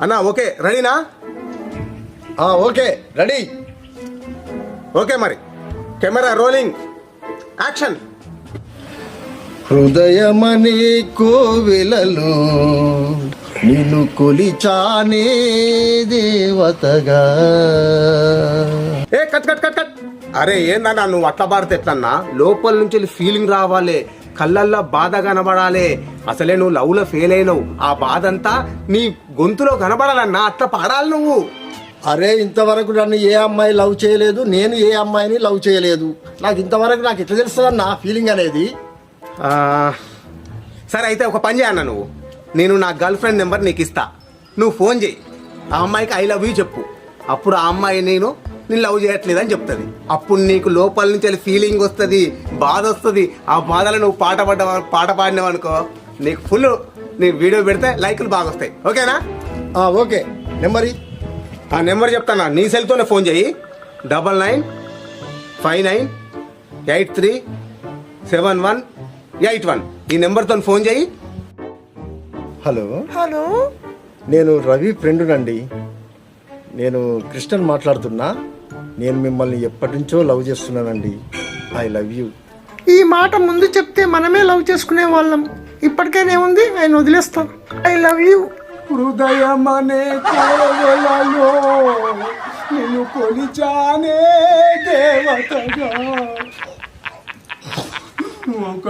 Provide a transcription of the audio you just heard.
అన్నా ఓకే. రెడీనా ఆ, ఓకే. రెడీ ఓకే మరి. కెమెరా రోలింగ్ యాక్షన్ హృదయమనే కోవెలలో నిన్ను కొలిచానే దేవతగా. ఏ కట్ కట్ కట్ కట్ అరే ఏందన్నా నువ్వు అట్లా పాడితే ఎట్లన్నా? లోపల నుంచి ఫీలింగ్ రావాలి. కళ్ళల్లో బాధ కనబడాలి. అసలే నువ్వు లవ్లో ఫెయిల్ అయినావు. ఆ బాధ అంతా నీ గొంతులో కనబడాలన్నా అట్లా పాడాలి నువ్వు. అరే ఇంతవరకు నన్ను ఏ అమ్మాయి లవ్ చేయలేదు నేను ఏ అమ్మాయిని లవ్ చేయలేదు. నాకు ఇంతవరకు నాకు ఎట్లా తెలుస్తుంది నా ఫీలింగ్ అనేది? సరే అయితే ఒక పని చేయన్న నువ్వు. నేను నా గర్ల్ ఫ్రెండ్ నెంబర్ నీకు ఇస్తా. నువ్వు ఫోన్ చేయి. ఆ అమ్మాయికి ఐ లవ్ యూ చెప్పు. అప్పుడు ఆ అమ్మాయి నేను నేను లవ్ చేయట్లేదని చెప్తుంది. అప్పుడు నీకు లోపల నుంచి ఫీలింగ్ వస్తుంది బాధ వస్తుంది. ఆ బాధలో నువ్వు పాట పడ్డ పాట పాడినావు అనుకో నీకు ఫుల్ నీ వీడియో పెడితే లైకులు బాగా వస్తాయి. ఓకేనా? ఆ, ఓకే. నెంబరి ఆ నెంబర్ చెప్తానా? నీ సెల్తోనే ఫోన్ చేయి. Double nine five nine eight three seven one eight one. ఈ నెంబర్తో ఫోన్ చేయి. హలో? హలో? నేను రవి ఫ్రెండునండి. నేను కృష్ణన్ మాట్లాడుతున్నా నేను మిమ్మల్ని ఎప్పటి నుంచో లవ్ చేస్తున్నానండి. I love you. ఈ మాట ముందు చెప్తే మనమే లవ్ చేసుకునే వాళ్ళం. ఇప్పటికైనా ఏముంది? ఆయన వదిలేస్తాం. I love you. హృదయం అనే కోవెలలో నిన్ను కొలిచానే దేవతగా. ఒక